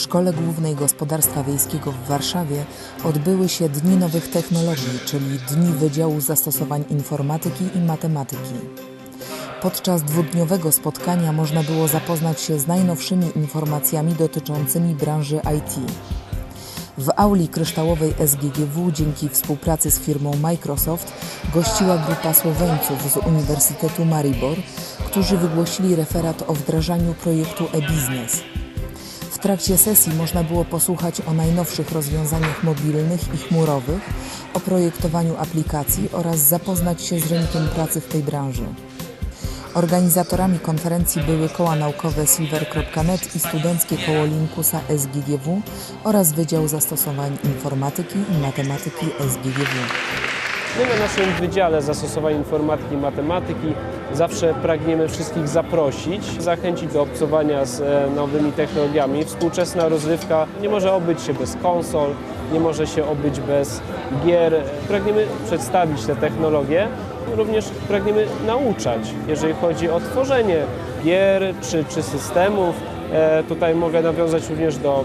Szkole Głównej Gospodarstwa Wiejskiego w Warszawie odbyły się Dni Nowych Technologii, czyli Dni Wydziału Zastosowań Informatyki i Matematyki. Podczas dwudniowego spotkania można było zapoznać się z najnowszymi informacjami dotyczącymi branży IT. W auli kryształowej SGGW dzięki współpracy z firmą Microsoft gościła grupa Słoweńców z Uniwersytetu Maribor, którzy wygłosili referat o wdrażaniu projektu e-biznes. Trakcie sesji można było posłuchać o najnowszych rozwiązaniach mobilnych i chmurowych, o projektowaniu aplikacji oraz zapoznać się z rynkiem pracy w tej branży. Organizatorami konferencji były koła naukowe silver.net i studenckie koło Linkusa SGGW oraz Wydział Zastosowań Informatyki i Matematyki SGGW. My na naszym Wydziale Zastosowań Informatyki i Matematyki zawsze pragniemy wszystkich zaprosić, zachęcić do obcowania z e, nowymi technologiami. Współczesna rozrywka nie może obyć się bez konsol, nie może się obyć bez gier. Pragniemy przedstawić te technologie, również pragniemy nauczać, jeżeli chodzi o tworzenie gier czy, czy systemów. E, Tutaj mogę nawiązać również do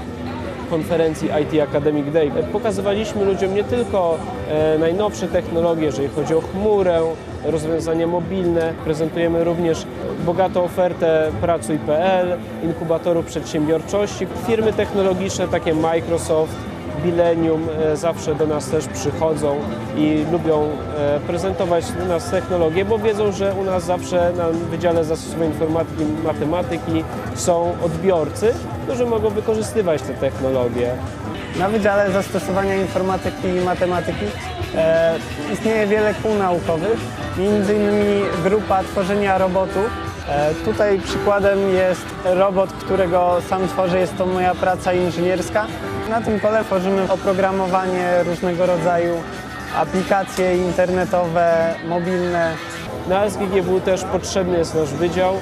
konferencji IT Academic Day. Pokazywaliśmy ludziom nie tylko e, najnowsze technologie, jeżeli chodzi o chmurę, rozwiązania mobilne. Prezentujemy również bogatą ofertę Pracuj.pl, inkubatorów przedsiębiorczości. Firmy technologiczne takie Microsoft, Millennium e, zawsze do nas też przychodzą i lubią e, prezentować nas technologie, bo wiedzą, że u nas zawsze na Wydziale Zastosowań Informatyki i Matematyki są odbiorcy, którzy mogą wykorzystywać te technologie. Na Wydziale Zastosowania Informatyki i Matematyki e, istnieje wiele kół naukowych, innymi grupa tworzenia robotów. E, tutaj przykładem jest robot, którego sam tworzę, jest to moja praca inżynierska. Na tym kole tworzymy oprogramowanie różnego rodzaju, aplikacje internetowe, mobilne, Na SGGW też potrzebny jest nasz wydział.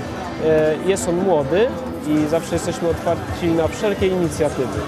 E, Jest on młody i zawsze jesteśmy otwarci na wszelkie inicjatywy.